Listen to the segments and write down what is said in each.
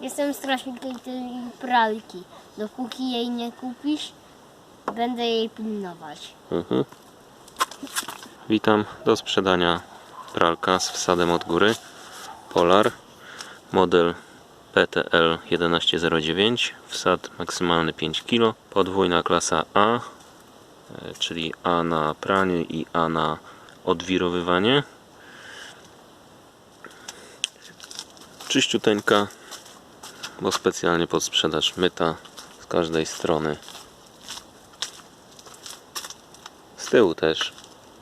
Jestem strażnikiem tej pralki. Dopóki jej nie kupisz, będę jej pilnować. Mhm. Witam, do sprzedania pralka z wsadem od góry. Polar. Model PTL 1109 wsad maksymalny 5 kg podwójna klasa A e, czyli A na pranie i A na odwirowywanie. Czyściuteńka bo specjalnie pod sprzedaż myta z każdej strony z tyłu też,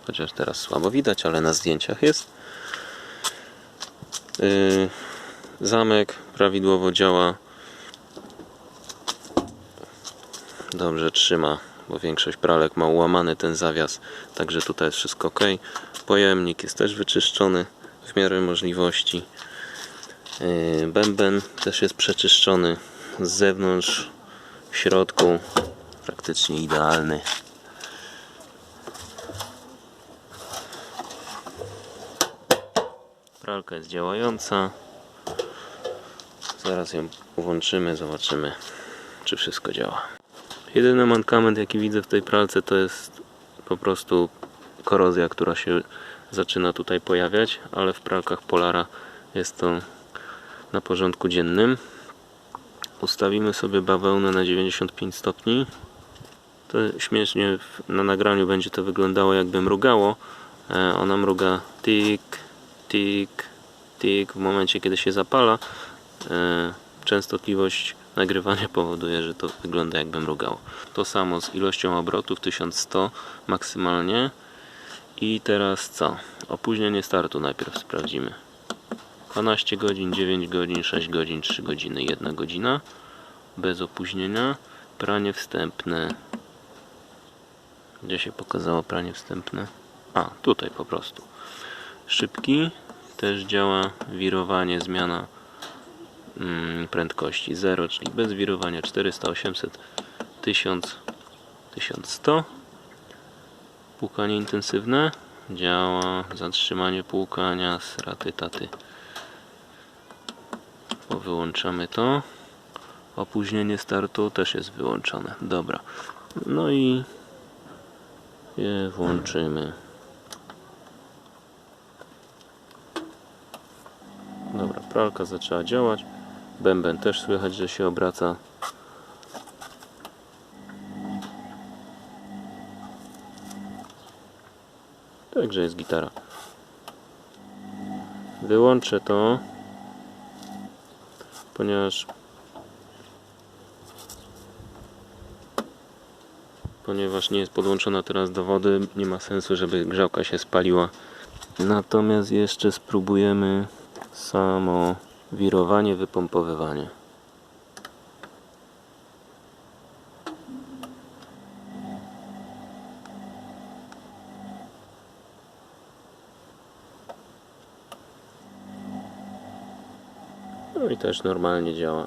chociaż teraz słabo widać, ale na zdjęciach jest. Yy, zamek prawidłowo działa. Dobrze trzyma, bo większość pralek ma ułamany ten zawias, także tutaj jest wszystko ok. Pojemnik jest też wyczyszczony w miarę możliwości. Yy, bęben też jest przeczyszczony z zewnątrz, w środku praktycznie idealny. Pralka jest działająca. Zaraz ją włączymy, zobaczymy, czy wszystko działa. Jedyny mankament, jaki widzę w tej pralce, to jest po prostu korozja, która się zaczyna tutaj pojawiać, ale w pralkach Polara jest to na porządku dziennym. Ustawimy sobie bawełnę na 95 stopni. To śmiesznie na nagraniu będzie to wyglądało jakby mrugało. E, Ona mruga tik, tik, tik w momencie kiedy się zapala. e, Częstotliwość nagrywania powoduje, że to wygląda jakby mrugało. To samo z ilością obrotów 1100 maksymalnie. I teraz co? Opóźnienie startu najpierw sprawdzimy. 12 godzin, 9 godzin, 6 godzin, 3 godziny, 1 godzina. Bez opóźnienia. Pranie wstępne. Gdzie się pokazało pranie wstępne? A, tutaj po prostu. Szybki. Też działa wirowanie, zmiana mm, prędkości 0, czyli bez wirowania 400, 800, 1000, 1100. Płukanie intensywne. Działa zatrzymanie płukania z raty taty. Wyłączamy to. Opóźnienie startu też jest wyłączone. Dobra. No i je włączymy. Dobra, pralka zaczęła działać. Bęben też słychać, że się obraca. Także jest gitara. Wyłączę to, ponieważ ponieważ nie jest podłączona teraz do wody, nie ma sensu, żeby grzałka się spaliła. Natomiast jeszcze spróbujemy samo wirowanie, wypompowywanie. No i też normalnie działa.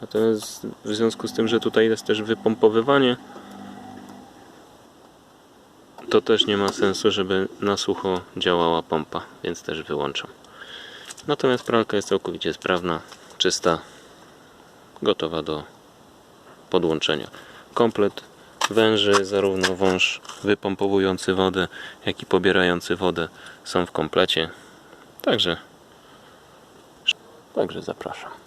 Natomiast w związku z tym, że tutaj jest też wypompowywanie, to też nie ma sensu, żeby na sucho działała pompa, więc też wyłączam. Natomiast pralka jest całkowicie sprawna, czysta, gotowa do podłączenia. Komplet węży, zarówno wąż wypompowujący wodę, jak i pobierający wodę są w komplecie. Także, także zapraszam.